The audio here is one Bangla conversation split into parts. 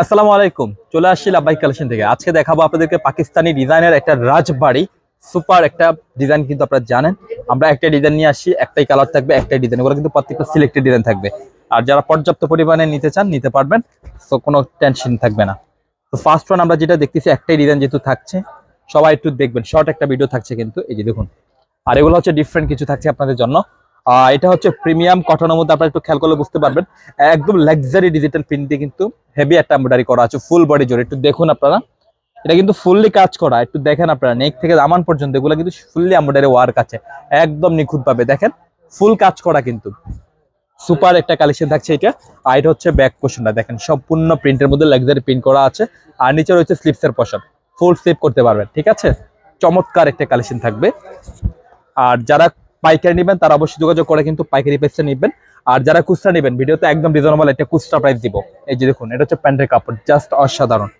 আসসালামু আলাইকুম। চলে আসছি লাব্বাই কালেকশন থেকে। আজকে দেখাবো আপনাদেরকে পাকিস্তানি ডিজাইনের একটা রাজবাড়ি। সুপার একটা ডিজাইন কিন্তু আপনারা জানেন। আমরা একটা ডিজাইন নিয়ে আসি, একটাই কালার থাকবে, একটাই ডিজাইন। ওগুলো কিন্তু প্রত্যেকটা সিলেক্টেড ডিজাইন থাকবে। আর যারা পর্যাপ্ত পরিমাণে নিতে চান, নিতে পারবেন। তো কোনো টেনশন থাকবে না। তো ফার্স্ট ওয়ান আমরা যেটা দেখতেছি, একটাই ডিজাইন যেহেতু থাকছে, সবাই একটু দেখবেন। শর্ট একটা ভিডিও থাকছে কিন্তু, এই যে দেখুন। আর এগুলো হচ্ছে ডিফারেন্ট কিছু থাকছে আপনাদের জন্য। এটা হচ্ছে প্রিমিয়াম কটনের মধ্যে আপনারা একটু খেয়াল করলে বুঝতে পারবেন। একদম লাক্সারি ডিজিটাল প্রিন্ট দিয়ে কিন্তু হেভি একটা এমব্রয়ডারি করা আছে ফুল বডি জোরে একটু দেখুন আপনারা। এটা কিন্তু ফুললি কাজ করা, একটু দেখেন আপনারা। নেক থেকে দামান পর্যন্ত এগুলো কিন্তু ফুললি এমব্রয়ডারি ওয়ার্ক আছে। একদম নিখুঁত ভাবে দেখেন ফুল কাজ করা কিন্তু। সুপার একটা কালেকশন থাকছে এটা। আর এটা হচ্ছে ব্যাক পোর্শনটা দেখেন, সম্পূর্ণ প্রিন্টের মধ্যে লাক্সারি প্রিন্ট করা আছে। আর নিচে রয়েছে স্লিপসের পোর্শন ফুল স্লিপ করতে পারবেন, ঠিক আছে? চমৎকার একটা কালেকশন থাকবে। আর যারা পাইকারি নেবেন, তারা অবশ্যই যোগাযোগ করে কিন্তু পাইকারি প্রাইসে নেবেন। আর যারা খুচরা নেবেন, ভিডিওতে একদম রিজনেবল একটা খুচরা প্রাইস দিব। এই যে দেখুন, এটা হচ্ছে প্যান্টের কাপড় জাস্ট অসাধারণ।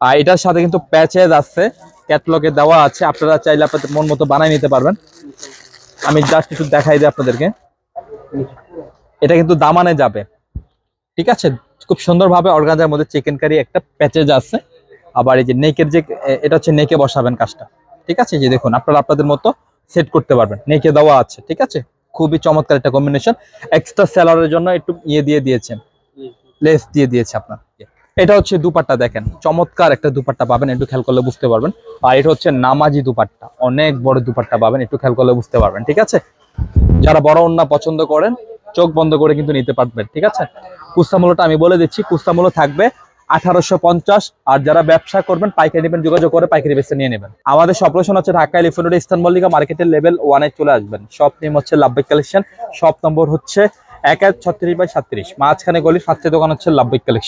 আর এটার সাথে কিন্তু প্যাচেজ আছে ক্যাটলগে দেওয়া আছে, আপনারা চাইলে আপনাদের মন মতো বানাই নিতে পারবেন। আমি জাস্ট একটু দেখাই দিই আপনাদেরকে। এটা কিন্তু দামানে যাবে। ঠিক আছে? খুব সুন্দরভাবে অর্গানজার মধ্যে চিকেন কারি একটা প্যাচেজ আছে। আবার এই যে নেকের যে এটা হচ্ছে নেকে বসাবেন কাজটা। ঠিক আছে? যে দেখুন, আপনারা আপনাদের মতো সেট করতে পারবেন। নেকে দেওয়া আছে, ঠিক আছে? খুবই চমৎকার একটা কম্বিনেশন এক্সট্রা স্যালারের জন্য একটু ইয়ে দিয়ে দিয়েছেন। লেস দিয়ে দিয়েছে আপনার। এটা হচ্ছে দুপাট্টা দেখেন। চমৎকার একটা দুপাট্টা পাবেন, একটু খেয়াল করলে বুঝতে পারবেন। আর এটা হচ্ছে নামাজি দুপাট্টা। অনেক বড় দুপাট্টা পাবেন, একটু খেয়াল করলে বুঝতে পারবেন, ঠিক আছে? যারা বড় ওন্না পছন্দ করেন, চোখ বন্ধ করে কিন্তু নিতে পারবেন, ঠিক আছে? কুস্তা মূল্যটা আমি বলে দিচ্ছি। কুস্তা মূল্য থাকবে আঠারোশো পঞ্চাশ। আর যারা ব্যবসা করবেন, পাইকারি নেবেন, যোগাযোগ করে পাইকারি বেসে নিয়ে নেবেন। আমাদের সব লোকেশন হচ্ছে ঢাকা এলিফেন্ট ইস্তান মল্লিকা মার্কেটের লেভেল ওয়ানে চলে আসবেন। সব নেম হচ্ছে লাভবিক কালেকশন সব নম্বর হচ্ছে এক এক ছত্রিশ বাই সাতত্রিশ মাঝখানে গলি ফার্স্টের দোকান হচ্ছে লাভবিক কালেকশন